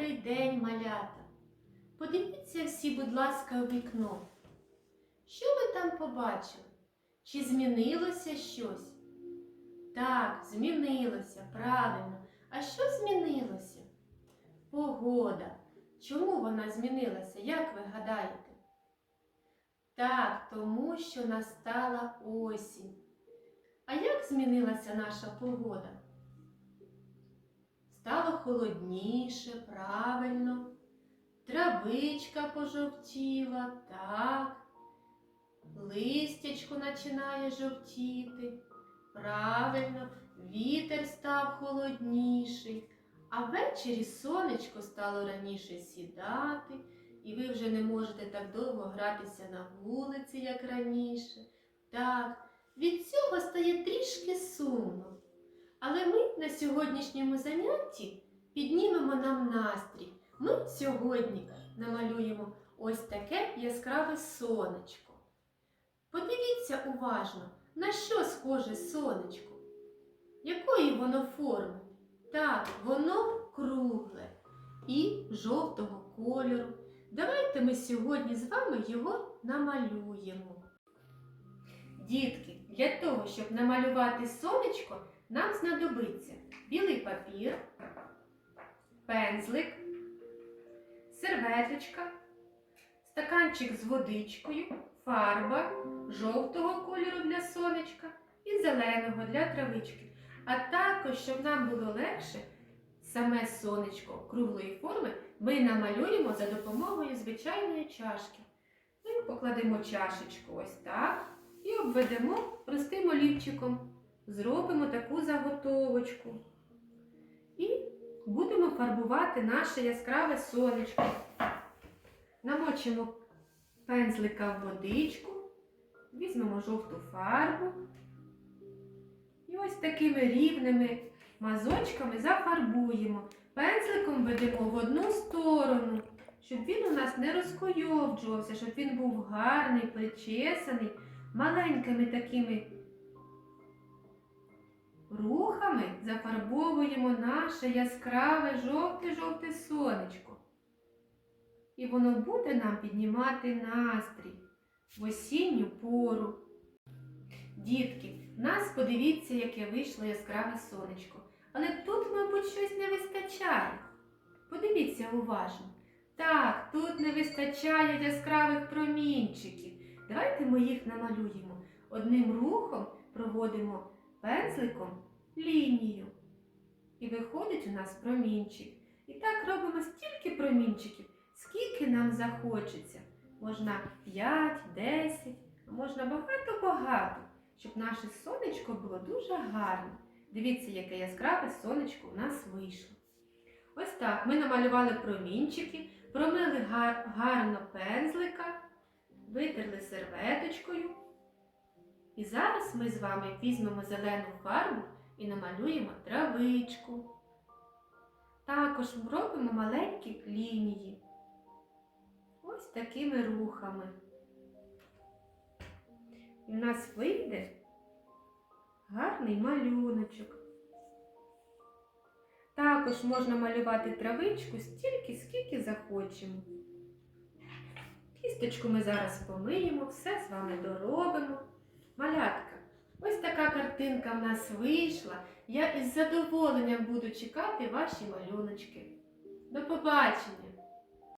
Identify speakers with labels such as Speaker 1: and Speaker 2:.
Speaker 1: Добрий день, малята! Подивіться всі, будь ласка, у вікно. Що ви там побачили? Чи змінилося щось? Так, змінилося, правильно. А що змінилося? Погода. Чому вона змінилася, як ви гадаєте? Так, тому що настала осінь. А як змінилася наша погода? Стало холодніше, правильно. Травичка пожовтіла, так. Листячко починає жовтіти. Правильно, вітер став холодніший, а ввечері сонечко стало раніше сідати, і ви вже не можете так довго гратися на вулиці, як раніше. Так, від цього стає трішки сумно. Але ми на сьогоднішньому занятті піднімемо нам настрій. Ми сьогодні намалюємо ось таке яскраве сонечко. Подивіться уважно, на що схоже сонечко? Якої воно форми? Так, воно кругле і жовтого кольору. Давайте ми сьогодні з вами його намалюємо. Дітки, для того, щоб намалювати сонечко, нам знадобиться білий папір, пензлик, серветочка, стаканчик з водичкою, фарба жовтого кольору для сонечка і зеленого для травички. А також, щоб нам було легше, саме сонечко круглої форми ми намалюємо за допомогою звичайної чашки. Ми покладемо чашечку ось так і обведемо простим олівчиком. Зробимо таку заготовочку. І будемо фарбувати наше яскраве сонечко. Намочимо пензлика в водичку, візьмемо жовту фарбу. І ось такими рівними мазочками зафарбуємо. Пензликом ведемо в одну сторону, щоб він у нас не розкойовджувався, щоб він був гарний, причесаний, маленькими такими рухами зафарбовуємо наше яскраве жовте-жовте сонечко. І воно буде нам піднімати настрій в осінню пору. Дітки, нас подивіться, яке вийшло яскраве сонечко. Але тут, мабуть, щось не вистачає. Подивіться уважно. Так, тут не вистачає яскравих промінчиків. Давайте ми їх намалюємо. Одним рухом проводимо пензликом лінію. І виходить у нас промінчик. І так робимо стільки промінчиків, скільки нам захочеться. Можна 5, 10, а можна багато-багато, щоб наше сонечко було дуже гарне. Дивіться, яке яскраве сонечко у нас вийшло. Ось так ми намалювали промінчики, промили гар- гарно пензлика, витерли серветочкою. І зараз ми з вами візьмемо зелену фарбу і намалюємо травичку. Також робимо маленькі лінії. Ось такими рухами. І в нас вийде гарний малюночок. Також можна малювати травичку стільки, скільки захочемо. Кісточку ми зараз помиємо, все з вами доробимо. Малятка, ось така картинка в нас вийшла. Я із задоволенням буду чекати ваші малюночки. До побачення!